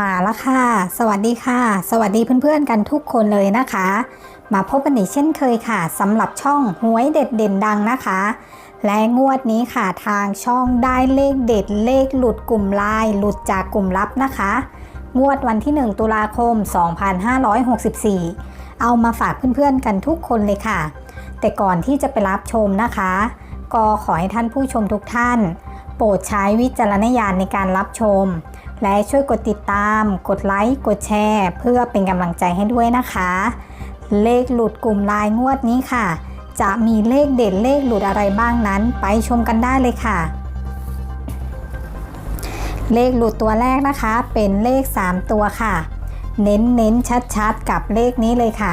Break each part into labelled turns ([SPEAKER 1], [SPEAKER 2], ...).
[SPEAKER 1] มาแล้วค่ะ สวัสดีค่ะ สวัสดีเพื่อนๆกันทุกคนเลยนะคะ มาพบกันอีกเช่นเคยค่ะสำหรับช่องหวยเด็ดเด่นดังนะคะ และงวดนี้ค่ะทางช่องได้เลขเด็ดเลขหลุดกลุ่มไลน์หลุดจากกลุ่มลับนะคะ งวดวันที่ 1 ตุลาคม 2564 เอามาฝากเพื่อนๆกันทุกคนเลยค่ะ แต่ก่อนที่จะไปรับชมนะคะ ก็ขอให้ท่านผู้ชมทุกท่าน โปรดใช้วิจารณญาณในการรับชม และช่วยกดติดตาม กดไลค์ กดแชร์ เพื่อเป็นกำลังใจให้ด้วยนะคะ เลขหลุดกลุ่มไลน์งวดนี้ค่ะ จะมีเลขเด่นเลขหลุดอะไรบ้างนั้น ไปชมกันได้เลยค่ะ เลขหลุดตัวแรกนะคะ เป็นเลข 3 ตัวค่ะ เน้นเน้นชัดๆ กับเลขนี้เลยค่ะ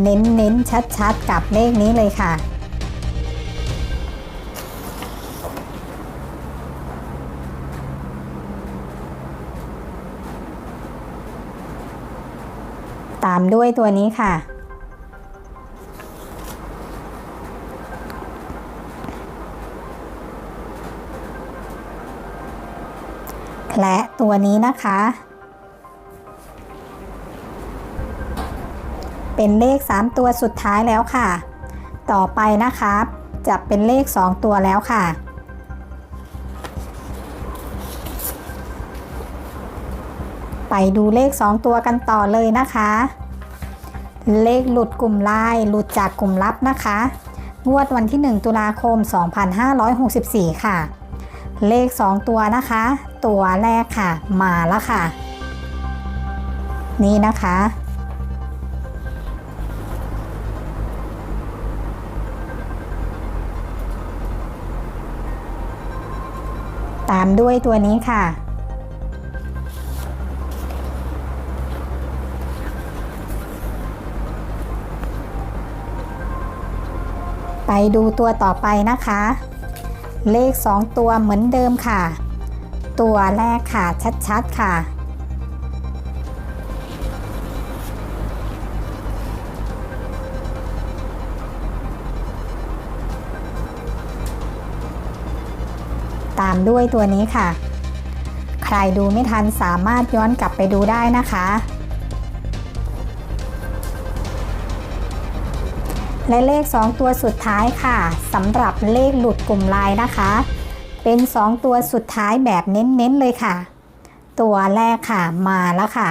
[SPEAKER 1] เน้นเน้นชัดชัดๆ กับเลขนี้เลยค่ะ ตามด้วยตัวนี้ค่ะ และตัวนี้นะคะ เป็นเลข 3 ตัวสุดท้ายแล้วค่ะ ต่อไปนะคะจะเป็นเลข 2 ตัวแล้วค่ะ ไปดูเลข 2 ตัวกันต่อเลยนะคะ เลขหลุดกลุ่มไลน์หลุดจากกลุ่มลับนะคะ งวดวันที่ 1 ตุลาคม 2564 ค่ะ เลข 2 ตัวนะคะ ตัวแรกค่ะ มาแล้วค่ะ นี่นะคะ ตามด้วยตัวนี้ค่ะ ไปดูตัวต่อไปนะคะ เลข 2 ตัวเหมือนเดิมค่ะ ตัวแรกค่ะชัดๆค่ะามด้วยตัวนี้ค่ะ ใครดูไม่ทันสามารถย้อนกลับไปดูได้นะคะ และเลข 2 ตัวสุดท้ายค่ะสำหรับเลขหลุดกลุ่มไลน์นะคะ เป็น 2 ตัวสุดท้ายแบบเน้นๆเลยค่ะ ตัวแรกค่ะมาแล้วค่ะ